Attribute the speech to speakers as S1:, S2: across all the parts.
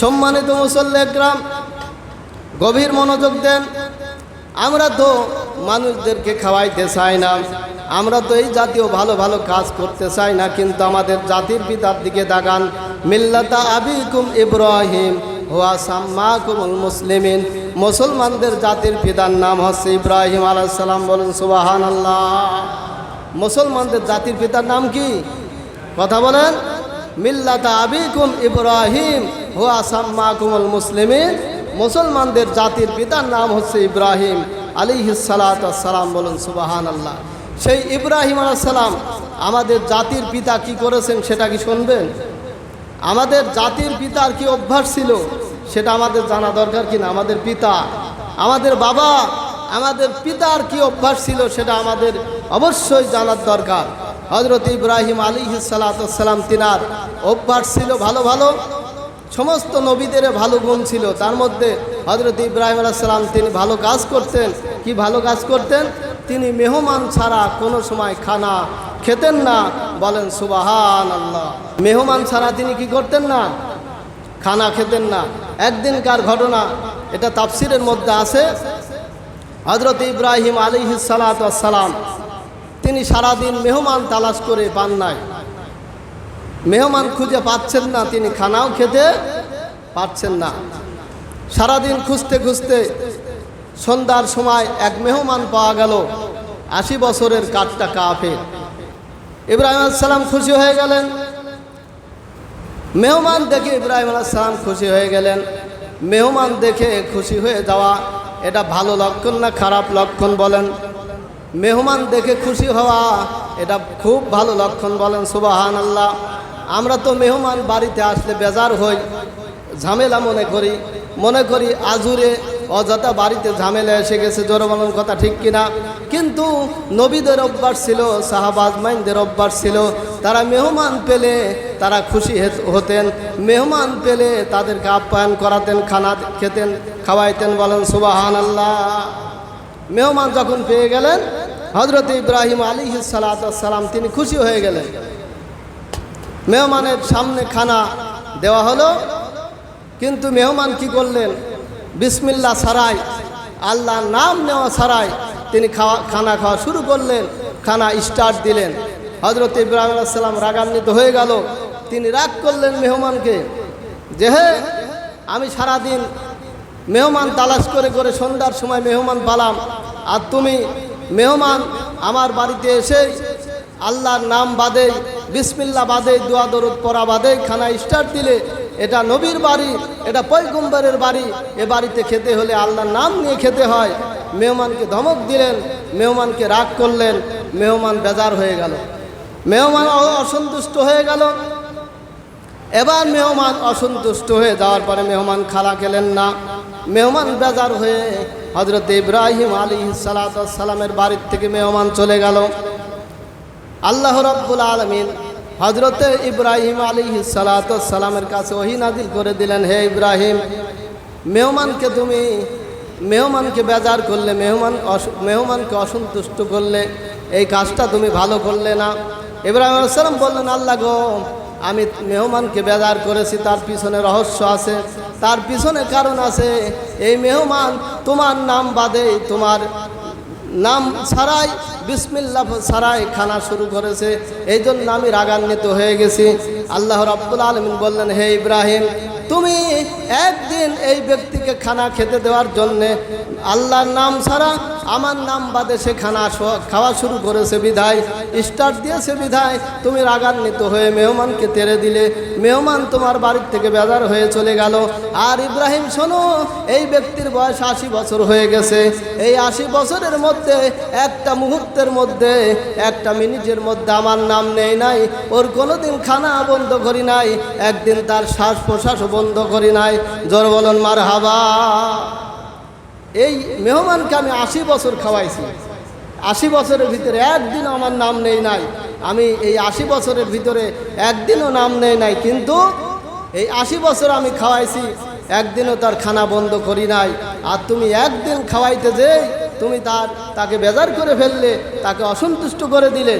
S1: সম্মানিত মুসল্লি গ্রাম গভীর মনোযোগ দেন। আমরা তো মানুষদেরকে খাওয়াইতে চাই না। আমরা তো এই জাতীয় ভালো ভালো কাজ করতে চাই না, কিন্তু আমাদের জাতির পিতার দিকে দাগান মিল্লাতা আবিকুম ইব্রাহিম হুয়া সাম্মাকুমুল মুসলিমিন। মুসলমানদের জাতির পিতার নাম হচ্ছে ইব্রাহিম আলাইসাল্লাম বলুন সুবাহান আল্লাহ মুসলমানদের জাতির পিতার নাম কি? কথা বলেন। মিল্লাতা আবিকুম ইব্রাহিম, হুয়া সাম্মাকুমুল মুসলিমিন। মুসলমানদের জাতির পিতার নাম হচ্ছে ইব্রাহিম আলী সালাম বলুন সুবাহান আল্লাহ সেই ইব্রাহিম সালাম আমাদের জাতির পিতা কি করেছেন সেটা কি শুনবেন? আমাদের জাতির পিতার কি অভ্যাস ছিল সেটা আমাদের জানা দরকার কিনা আমাদের পিতা, আমাদের বাবা, আমাদের পিতার কি অভ্যাস ছিল সেটা আমাদের অবশ্যই জানার দরকার। হজরত ইব্রাহিম আলী সালাতাম তিনার অভ্যাস ছিল ভালো ভালো। সমস্ত নবীদের ভালো গুণ ছিল। তার মধ্যে হজরত ইব্রাহিম আলাইসাল্লাম তিনি ভালো কাজ করতেন। কি ভালো কাজ করতেন? তিনি মেহমান ছাড়া কোনো সময় খানা খেতেন না। বলেন সুবাহান আল্লাহ মেহমান ছাড়া তিনি কি করতেন না? খানা খেতেন না। একদিনকার ঘটনা? এটা তাফসিরের মধ্যে আছে। হজরত ইব্রাহিম আলী সালাম তিনি সারাদিন মেহমান তালাশ করে পান নাই। মেহমান খুঁজে পাচ্ছেন না, তিনি খানাও খেতে পারছেন না। সারাদিন খুঁজতে খুঁজতে সন্ধ্যার সময় এক মেহমান পাওয়া গেল আশি বছরের কাঠটা কাফে ইব্রাহিম সালাম খুশি হয়ে গেলেন। মেহমান দেখে ইব্রাহিম সালাম খুশি হয়ে গেলেন। মেহমান দেখে খুশি হয়ে যাওয়া এটা ভালো লক্ষণ না খারাপ লক্ষণ বলেন? মেহমান দেখে খুশি হওয়া, এটা খুব ভালো লক্ষণ বলেন সুবাহান আল্লাহ আমরা তো মেহমান বাড়িতে আসলে বেজার হই, ঝামেলা মনে করি। মনে করি আজুরে অযথা বাড়িতে ঝামেলা এসে গেছে জোরবালন কথা ঠিক কিনা। কিন্তু নবীদের অভ্যাস ছিল সাহাবাজমাইনদের অভ্যাস ছিল, তারা মেহমান পেলে তারা খুশি হতেন, মেহমান পেলে তাদেরকে আপ্যায়ন করাতেন, খানা খেতেন, খাওয়াইতেন বলেন সুবাহান আল্লাহ মেহমান যখন পেয়ে গেলেন হজরত ইব্রাহিম আলী সালাম তিনি খুশি হয়ে গেলেন। মেহমানের সামনে খানা দেওয়া হলো, কিন্তু মেহমান কি করলেন? বিসমিল্লা সারাই আল্লাহ নাম নেওয়া সারাই তিনি খাওয়া, খানা খাওয়া শুরু করলেন, খানা স্টার্ট দিলেন। হজরত ইব্রাহিম আলাইসাল্লাম রাগান্বিত হয়ে গেল, তিনি রাগ করলেন মেহমানকে যে, হে, আমি সারাদিন মেহমান তালাশ করে করে সন্ধ্যার সময় মেহমান পালাম আর তুমি মেহমান আমার বাড়িতে এসে আল্লাহর নাম বাদে বিসমিল্লা বাদে, দোয়া দরুদ পড়া বাদে খানা স্টার্ট দিলে, এটা নবীর বাড়ি, এটা পৈগম্বরের বাড়ি, এ বাড়িতে খেতে হলে আল্লাহর নাম নিয়ে খেতে হয়। মেহমানকে ধমক দিলেন, মেহমানকে রাগ করলেন, মেহমান বেজার হয়ে গেল। মেহমান অসন্তুষ্ট হয়ে গেল। এবার মেহমান অসন্তুষ্ট হয়ে যাওয়ার পরে মেহমান খালা খেলেন না। মেহমান বেজার হয়ে হজরত ইব্রাহিম আলী সালাতামের বাড়ির থেকে মেহমান চলে গেল। আল্লাহ রব্বুল আলমিন হজরতে ইব্রাহিম আলী সালাতামের কাছে ওহি নাদিল করে দিলেন, হে ইব্রাহিম, মেহমানকে তুমি, মেহমানকে বেজার করলে, মেহমান মেহমানকে অসন্তুষ্ট করলে, এই কাজটা তুমি ভালো করলে না। ইব্রাহিম সালাম বললেন, আল্লাহ গো, আমি মেহমানকে বেজার করেছি, তার পিছনে রহস্য আছে। তার পিছনে কারণ আছে, এই মেহমান তোমার নাম বাদে তোমার নাম ছাড়াই বিসমিল্লা ছাড়াই খানা শুরু করেছে। এই জন্য আমি রাগান্বিত হয়ে গেছি। আল্লাহ রাব্বুল আলমিন বললেন, হে ইব্রাহিম তুমি একদিন এই ব্যক্তিকে খানা খেতে দেওয়ার জন্যে আল্লাহর নাম ছাড়া আমার নাম বাদে সে খানা খাওয়া শুরু করেছে বিধায়। স্টার্ট দিয়েছে বিধায়। তুমি রাগান্বিত হয়ে মেহমানকে তেড়ে দিলে। মেহমান তোমার বাড়ির থেকে বেজার হয়ে চলে গেল। আর ইব্রাহিম, শোনো, এই ব্যক্তির বয়স আশি বছর হয়ে গেছে। এই আশি বছরের মধ্যে, একটা মুহূর্তের মধ্যে, একটা মিনিটের মধ্যে আমার নাম নেই নাই। ওর কোনোদিন খানা বন্ধ করি নাই। একদিন তার শ্বাস প্রশ্বাসও বন্ধ করি নাই। জোর বলন মার হাবা এই মেহমানকে আমি আশি বছর খাওয়াইছি। আশি বছরের ভিতরে একদিন আমার নাম নেই নাই। আমি এই আশি বছরের ভিতরে একদিনও নাম নেই নাই, কিন্তু এই আশি বছর আমি খাওয়াইছি, একদিনও তার খানা বন্ধ করি নাই। আর তুমি একদিন খাওয়াইতে যে তুমি তার, তাকে বেজার করে ফেললে, তাকে অসন্তুষ্ট করে দিলে।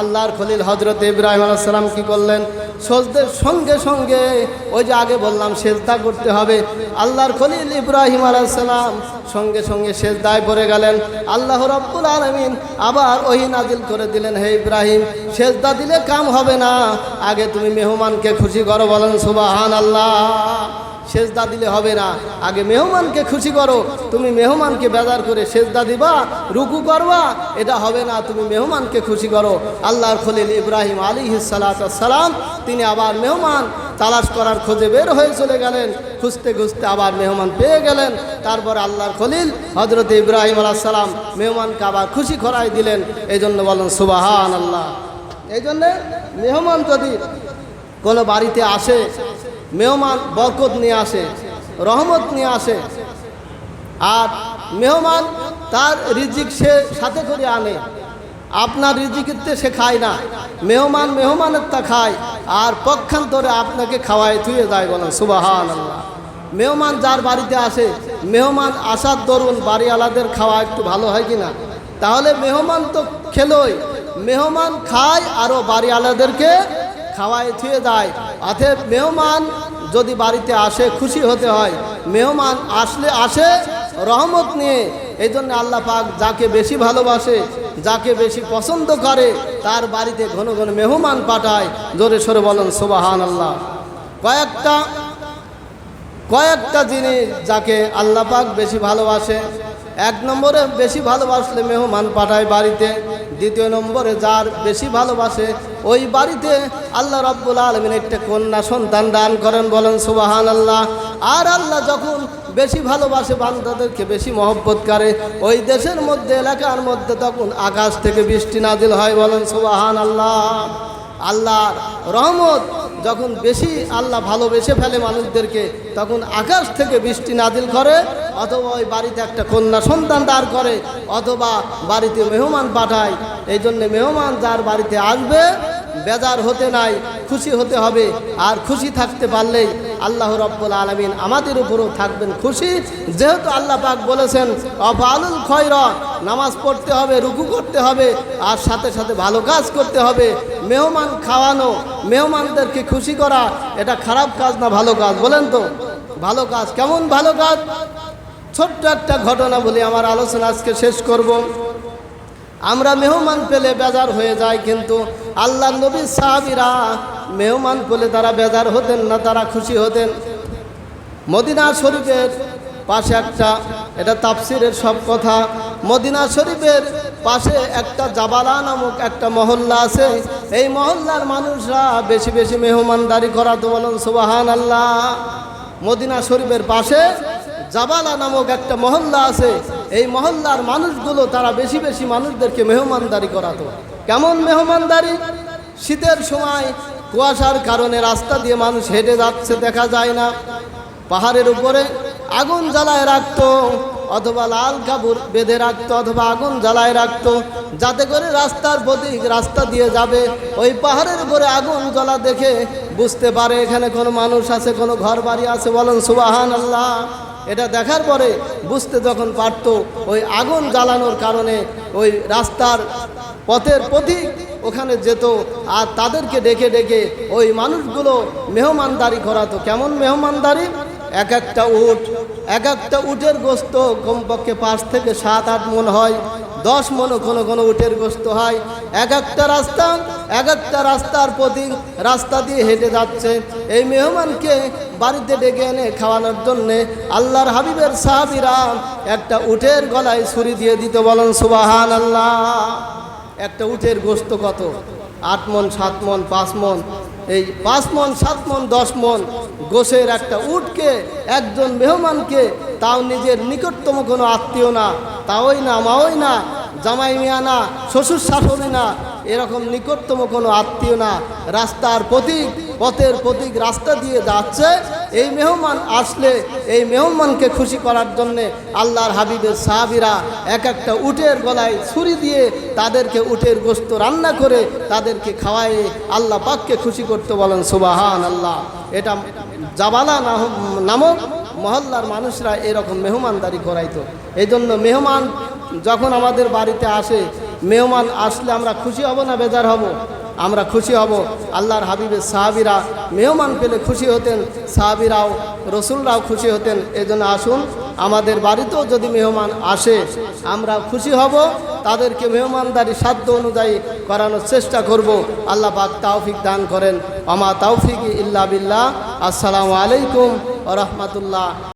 S1: আল্লাহর খলিল হজরত ইব্রাহিম আলাইসালাম কি করলেন? সজদের সঙ্গে সঙ্গে ওই যে আগে বললাম সেজদা করতে হবে। আল্লাহর খলিল ইব্রাহিম আলাইসালাম সঙ্গে সঙ্গে সেজদায় পড়ে গেলেন। আল্লাহ রব্বুল আলমিন আবার ওই নাজিল করে দিলেন, হে ইব্রাহিম, সেজদা দিলে কাম হবে না। আগে তুমি মেহমানকে খুশি করো বলেন সুবাহান আল্লাহ সেজদা দিলে হবে না। আগে মেহমানকে খুশি করো, তুমি মেহমানকে বেজার করে সেজদা দিবা, রুকু করবা, এটা হবে না, তুমি মেহমানকে খুশি করো। আল্লাহর খলিল ইব্রাহিম আলী সালাম, তিনি আবার মেহমান তালাশ করার খোঁজে বের হয়ে চলে গেলেন, খুঁজতে খুঁজতে আবার মেহমান পেয়ে গেলেন। তারপর আল্লাহর খলিল হজরত ইব্রাহিম আলাহ সালাম মেহমানকে আবার খুশি করাই দিলেন এই জন্য বলেন সুবাহান আল্লাহ এই জন্যে মেহমান যদি কোনো বাড়িতে আসে মেহমান বরকত নিয়ে আসে, রহমত নিয়ে আসে। আর মেহমান তার রিজিক সে সাথে করে আনে। আপনার রিজিকিতে সে খায় না। মেহমান মেহমানের তা খায় আর পক্ষান্তরে আপনাকে খাওয়ায় থুয়ে যায় বলেন সুবাহান মেহমান যার বাড়িতে আসে, মেহমান আসার দরুন বাড়িওয়ালাদের খাওয়া একটু ভালো হয় কি না তাহলে মেহমান তো খেলোই। মেহমান খায় আরও বাড়িওয়ালাদেরকে খাওয়ায় থুয়ে দেয়। অতএব মেহমান যদি বাড়িতে আসে, খুশি হতে হয়। মেহমান আসলে আসে, রহমত নিয়ে। এই জন্য আল্লাহ পাক যাকে বেশি ভালোবাসে, যাকে বেশি পছন্দ করে, তার বাড়িতে ঘন ঘন মেহমান পাঠায়। জোরে সরে বলেন সোবাহান আল্লাহ কয়েকটা কয়েকটা জিনিস যাকে আল্লাহ পাক বেশি ভালোবাসে। এক নম্বরে বেশি ভালোবাসলে মেহমান পাঠায় বাড়িতে। দ্বিতীয় নম্বরে যার বেশি ভালোবাসে, ওই বাড়িতে আল্লাহ রব্বুল আলমিন একটা কন্যা সন্তান দান করেন, বলেন সুবাহান আল্লাহ আর আল্লাহ যখন বেশি ভালোবাসে, বান্দাদেরকে বেশি মহব্বত করে, ওই দেশের মধ্যে, এলাকার মধ্যে তখন আকাশ থেকে বৃষ্টি নাজিল হয়, বলেন সুবাহান আল্লাহ আল্লাহর রহমত যখন বেশি আল্লাহ ভালোবেসে ফেলে মানুষদেরকে, তখন আকাশ থেকে বৃষ্টি নাজিল করে, অথবা ওই বাড়িতে একটা কন্যা সন্তান দাঁড় করে, অথবা বাড়িতে মেহমান পাঠায়। এই জন্যে মেহমান যার বাড়িতে আসবে, বেজার হতে নাই, খুশি হতে হবে। আর খুশি থাকতে পারলেই আল্লাহ রব্বুল আলমিন আমাদের উপরও থাকবেন খুশি। যেহেতু আল্লাহ পাক বলেছেন অফালুল খয়র নামাজ পড়তে হবে, রুকু করতে হবে, আর সাথে সাথে ভালো কাজ করতে হবে। মেহমান খাওয়ানো, মেহমানদেরকে খুশি করা, এটা খারাপ কাজ না ভালো কাজ, বলেন তো? ভালো কাজ, কেমন ভালো কাজ? ছোট্ট একটা ঘটনা বলি, আমার আলোচনা আজকে শেষ করব। আমরা মেহমান পেলে বেজার হয়ে যায় কিন্তু আল্লাহ নবী সাহাবিরা মেহমান পেলে তারা বেজার হতেন না, তারা খুশি হতেন। মদিনা শরীফের পাশে একটা, এটা তাফসিরের সব কথা। মদিনা শরীফের পাশে একটা জাবালা নামক একটা মহল্লা আছে। এই মহল্লার মানুষরা বেশি বেশি মেহমানদারি করাতো বলেন সুবাহান আল্লাহ মদিনা শরীফের পাশে জাবালা নামক একটা মহল্লা আছে। এই মহল্লার মানুষগুলো, তারা বেশি বেশি মানুষদেরকে মেহমানদারি করাতো। কেমন মেহমানদারি? শীতের সময় কুয়াশার কারণে রাস্তা দিয়ে মানুষ হেঁটে যাচ্ছে, দেখা যায় না। পাহাড়ের উপরে আগুন জ্বালায় রাখতো। অথবা লাল কাপড় বেঁধে রাখতো, অথবা আগুন জ্বালায় রাখতো। যাতে করে রাস্তার প্রতীক রাস্তা দিয়ে যাবে। ওই পাহাড়ের উপরে আগুন জ্বলা দেখে বুঝতে পারে এখানে কোনো মানুষ আছে, কোনো ঘর বাড়ি আছে। বলেন সুবাহান আল্লাহ এটা দেখার পরে বুঝতে যখন পারতো ওই আগুন জ্বালানোর কারণে ওই রাস্তার পথের পথিক ওখানে যেত, আর তাদেরকে ডেকে ডেকে ওই মানুষগুলো মেহমানদারি করাতো। কেমন মেহমানদারি? এক একটা উট, এক একটা উটের গোস্ত কমপক্ষে পাঁচ থেকে সাত, আট মন হয়, দশ মনও কোনো কোনো উটের গোস্ত হয়। এক একটা রাস্তা, এক একটা রাস্তার প্রতি রাস্তা দিয়ে হেঁটে যাচ্ছে। এই মেহমানকে বাড়িতে ডেকে এনে খাওয়ানোর জন্যে আল্লাহর হাবিবের সাহাবিরা একটা উটের গলায় ছুরি দিয়ে দিত বলেন সুবাহান আল্লাহ একটা উটের গোস্ত কত? আট মন, সাত মন, পাঁচ মন। এই পাঁচ মন, সাত মন, দশ মন গোসের একটা উটকে একজন মেহমানকে, তাও নিজের নিকটতম কোনো আত্মীয় না, তাওই না, মাওই না, জামাই মিয়া না, শ্বশুর শাশুড়ি না, এরকম নিকটতম কোনো আত্মীয় না। রাস্তার প্রতীক, পথের প্রতীক রাস্তা দিয়ে যাচ্ছে এই মেহমান আসলে এই মেহমানকে খুশি করার জন্যে আল্লাহর হাবিবের সাহাবিরা এক একটা উটের গলায় ছুরি দিয়ে তাদেরকে উটের গোস্ত রান্না করে তাদেরকে খাওয়ায়ে আল্লাহ পাককে খুশি করতে বলেন সুবাহান আল্লাহ এটা জাবালা নামক মহল্লার মানুষরা এরকম মেহমানদারি করাইতো। এই জন্য মেহমান যখন আমাদের বাড়িতে আসে, মেহমান আসলে আমরা খুশি হব না বেজার হব? আমরা খুশি হব। আল্লাহর হাবিবের সাহাবিরা মেহমান পেলে খুশি হতেন, সাহাবিরাও, রসুলরাও খুশি হতেন। এজন্য আসুন, আমাদের বাড়িতেও যদি মেহমান আসে, আমরা খুশি হব। তাদেরকে মেহমানদারি সাধ্য অনুযায়ী করানোর চেষ্টা করব। আল্লাহ পাক তাওফিক দান করেন। আমা তাওফিক ইল্লা বিল্লাহ। আসসালামু আলাইকুম ও রহমতুল্লাহ।